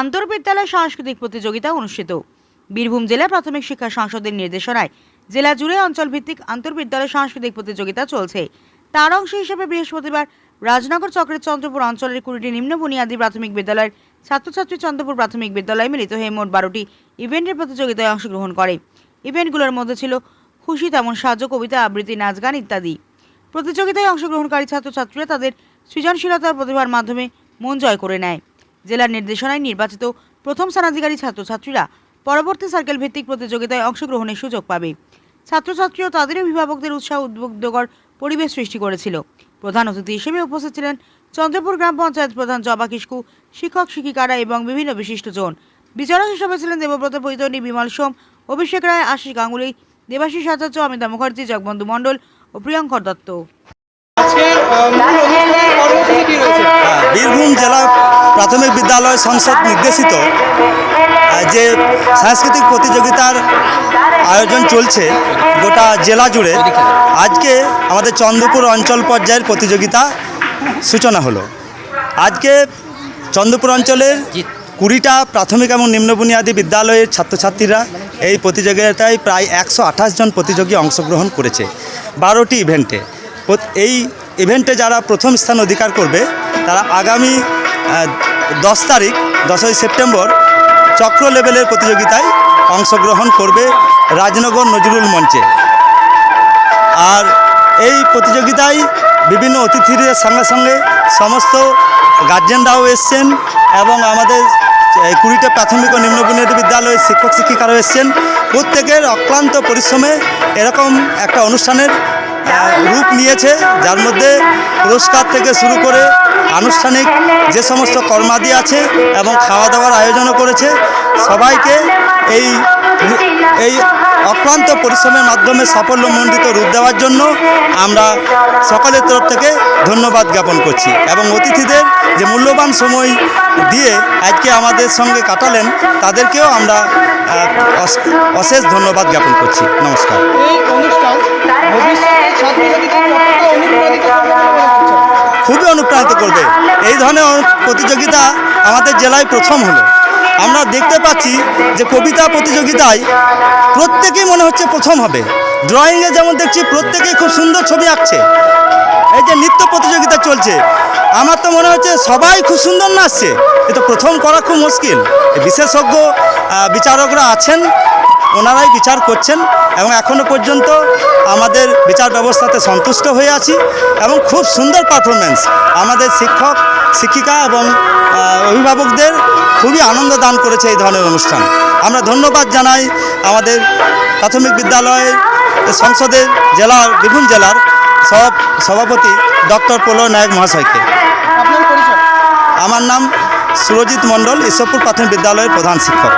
আন্তর্বিদ্যালয় সাংস্কৃতিক প্রতিযোগিতা অনুষ্ঠিত। বীরভূম জেলা প্রাথমিক শিক্ষা সংসদের নির্দেশনায় জেলা জুড়ে অঞ্চলভিত্তিক আন্তর্বিদ্যালয় সাংস্কৃতিক প্রতিযোগিতা চলছে। তার অংশ হিসেবে বৃহস্পতিবার রাজনগর চক্রের চন্দ্রপুর অঞ্চলের কুড়িটি নিম্ন বুনিয়াদী প্রাথমিক বিদ্যালয়ের ছাত্রছাত্রী চন্দ্রপুর প্রাথমিক বিদ্যালয়ে মিলিত হয়ে মোট বারোটি ইভেন্টের প্রতিযোগিতায় অংশগ্রহণ করে। ইভেন্টগুলোর মধ্যে ছিল খুশি তেমন সাহায্য কবিতা, আবৃত্তি, নাচ, গান ইত্যাদি। প্রতিযোগিতায় অংশগ্রহণকারী ছাত্রছাত্রীরা তাদের সৃজনশীলতা ও প্রতিভার মাধ্যমে মন জয় করে নেয়। জেলার নির্দেশনায় নির্বাচিত প্রথম স্থানাধিকারী ছাত্রছাত্রীরা পরবর্তী সার্কেল ভিত্তিক প্রতিযোগিতায় অংশগ্রহণের সুযোগ পাবে। ছাত্রছাত্রী ও তাদের অভিভাবকদের উৎসাহ উদ্বুদ্ধকর পরিবেশ সৃষ্টি করেছিল। প্রধান অতিথি হিসেবে উপস্থিত ছিলেন চন্দ্রপুর গ্রাম পঞ্চায়েত প্রধান জবা কিস্কু শিক্ষক শিক্ষিকারা এবং বিভিন্ন বিশিষ্টজন বিচারক হিসেবে ছিলেন দেবব্রত বৈতরণী বিমল সোম, অভিষেক রায়, আশিস গাঙ্গুলি, দেবাশিস আচার্য, অমিতা মুখার্জি, জগবন্ধু মণ্ডল ও প্রিয়ঙ্কর দত্ত। প্রাথমিক বিদ্যালয় সংসদ নির্দেশিত যে সাংস্কৃতিক প্রতিযোগিতার আয়োজন চলছে গোটা জেলা জুড়ে, আজকে আমাদের চন্দ্রপুর অঞ্চল পর্যায়ের প্রতিযোগিতা সূচনা হলো। আজকে চন্দ্রপুর অঞ্চলের কুড়িটা প্রাথমিক এবং নিম্ন বুনিয়াদী বিদ্যালয়ের ছাত্রছাত্রীরা এই প্রতিযোগিতায় প্রায় একশো আঠাশ জন প্রতিযোগী অংশগ্রহণ করেছে বারোটি ইভেন্টে। এই ইভেন্টে যারা প্রথম স্থান অধিকার করবে, তারা আগামী দশ তারিখ, দশই সেপ্টেম্বর চক্র লেভেলের প্রতিযোগিতায় অংশগ্রহণ করবে রাজনগর নজরুল মঞ্চে। আর এই প্রতিযোগিতায় বিভিন্ন অতিথিদের সঙ্গে সঙ্গে সমস্ত গার্জেনরাও এসছেন এবং আমাদের কুড়িটা প্রাথমিক ও নিম্ন বুনিয়াদী বিদ্যালয়ের শিক্ষক শিক্ষিকারাও এসছেন। প্রত্যেকের অক্লান্ত পরিশ্রমে এরকম একটা অনুষ্ঠানের রূপ নিয়েছে যার মধ্যে পুরস্কার থেকে শুরু করে আনুষ্ঠানিক যে সমস্ত কর্মাদি আছে এবং খাওয়া দাওয়ার আয়োজনও করেছে সবাইকে এই এই অক্লান্ত পরিশ্রমের মাধ্যমে সাফল্যমণ্ডিত রূপ দেওয়ার জন্য আমরা সকলের তরফ থেকে ধন্যবাদ জ্ঞাপন করছি এবং অতিথিদের যে মূল্যবান সময় দিয়ে আজকে আমাদের সঙ্গে কাটালেন তাদেরকেও আমরা অশেষ ধন্যবাদ জ্ঞাপন করছি। নমস্কার। খুবই অনুপ্রাণিত করবে। এই ধরনের প্রতিযোগিতা আমাদের জেলায় প্রথম হলো। আমরা দেখতে পাচ্ছি যে কবিতা প্রতিযোগিতায় প্রত্যেকেই মনে হচ্ছে প্রথম হবে। ড্রয়িংয়ে যেমন দেখছি প্রত্যেকেই খুব সুন্দর ছবি আঁকছে। এই যে নৃত্য প্রতিযোগিতা চলছে, আমার তো মনে হচ্ছে সবাই খুব সুন্দর নাচছে। এ তো প্রথম করা খুব মুশকিল। বিশেষজ্ঞ বিচারকরা আছেন। ওনারাই বিচার করছেন এবং এখনও পর্যন্ত আমাদের বিচার ব্যবস্থাতে সন্তুষ্ট হয়ে আছি এবং খুব সুন্দর পারফরমেন্স আমাদের শিক্ষক শিক্ষিকা এবং অভিভাবকদের খুবই আনন্দ দান করেছে এই ধরনের অনুষ্ঠান। আমরা ধন্যবাদ জানাই আমাদের প্রাথমিক বিদ্যালয়ের সংসদের জেলার বীরভূম জেলার সব সভাপতি ডক্টর প্রলয় নায়ক মহাশয়কে। আমার নাম সুরজিৎ মণ্ডল ঈশ্বরপুর প্রাথমিক বিদ্যালয়ের প্রধান শিক্ষক।